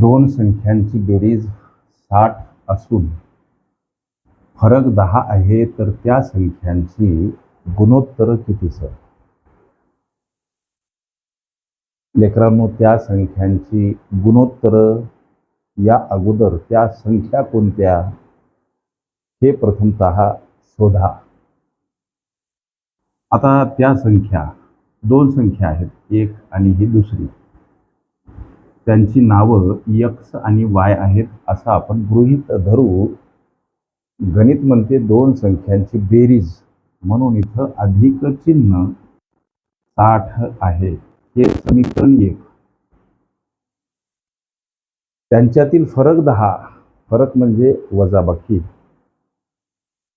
दोन संख्यांची बेरीज साठ असून फरक दहा आहे तर त्या संख्यांची गुणोत्तर किती सर? लेकरांनो त्या संख्यांची गुणोत्तर या अगोदर त्या संख्या कोणत्या? हे प्रथमत शोधा. आता त्या संख्या दोन संख्या आहेत एक आणि ही दुसरी. त्यांची नावं यक्स आणि वाय आहेत असं आपण गृहीत धरू. गणित म्हणते दोन संख्यांची बेरीज. म्हणून इथं अधिक चिन्ह साठ आहे. हे समीकरण एक. त्यांच्यातील फरक दहा. फरक म्हणजे वजाबाकी.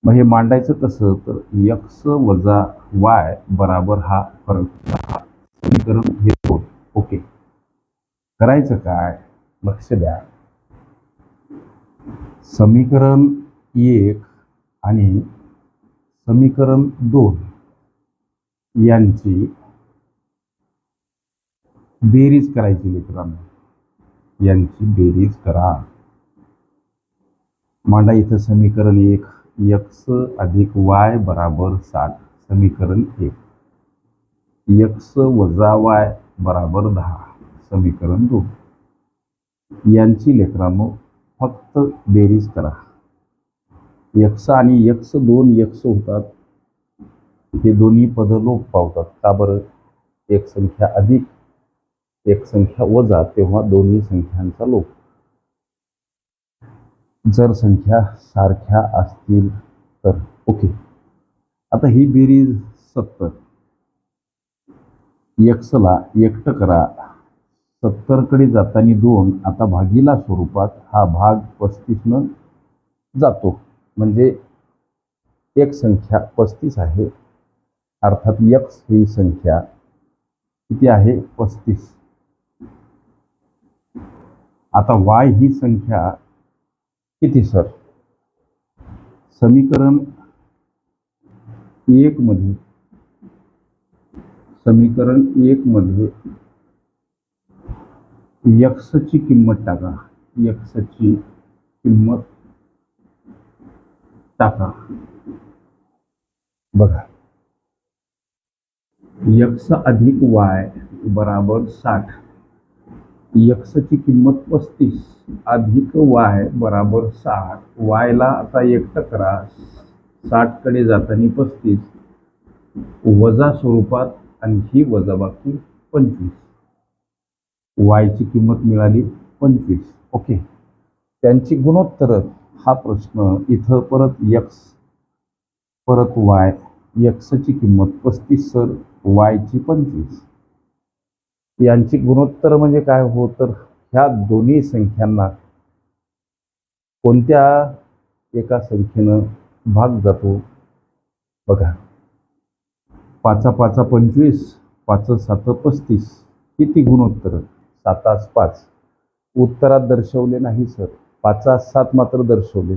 मग हे मांडायचं कसं? तर यक्स वजा वाय बराबर हा फरक दहा. समीकरण हे दोन. ओके. करायचं काय? लक्ष द्या. समीकरण एक आणि समीकरण दोन यांची बेरीज करायची मित्रांनो. यांची बेरीज करा. मांडा इथं समीकरण एक यक्स अधिक वाय बराबर साठ. समीकरण एक. यक्स वजा वाय बराबर दहा. समीकरण दोन यांची लेकरांनो फक्त बेरीज करा. यक्ष आणि यक्ष दोन यक्ष होतात. हे दोन्ही पद लोप पावतात. का बरं? एक संख्या अधिक एक संख्या वजा तेव्हा दोन्ही संख्यांचा लोप. जर संख्या सारख्या असतील तर ओके. आता ही बेरीज सत्तर. यक्षला एकटं करा. सत्तरकडे जाताना दोन आता भागीला स्वरूपात हा भाग पस्तीसनं जातो. म्हणजे एक संख्या पस्तीस आहे. अर्थात यक्स ही संख्या किती आहे? पस्तीस. आता वाय ही संख्या किती सर? समीकरण एकमध्ये समीकरण एकमध्ये यक्सची किंमत टाका. यक्सची किंमत टाका. बघा. यक्स अधिक वाय बराबर साठ. यक्सची किंमत पस्तीस अधिक वाय बराबर साठ. वायला आता एकटं करा साठकडे जाताना पस्तीस. वजा स्वरूपात आणखी वजाबाकी पंचवीस. वायची किंमत मिळाली पंचवीस. ओके. त्यांची गुणोत्तर हा प्रश्न इथं परत यक्स परत वाय यक्सची किंमत पस्तीस सर वायची पंचवीस. यांची गुणोत्तर म्हणजे काय हो? तर ह्या दोन्ही संख्यांना कोणत्या एका संख्येनं भाग जातो? बघा. पाचा पाचा पंचवीस पाच सात पस्तीस. किती गुणोत्तर. सातास पाच. उत्तरात दर्शवले नाही सर. पाचास सात मात्र दर्शवले.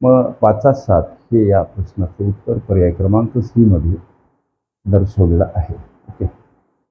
मग पाचास सात हे या प्रश्नाचं उत्तर पर्याय क्रमांक सीमध्ये दर्शवलेलं आहे. ओके.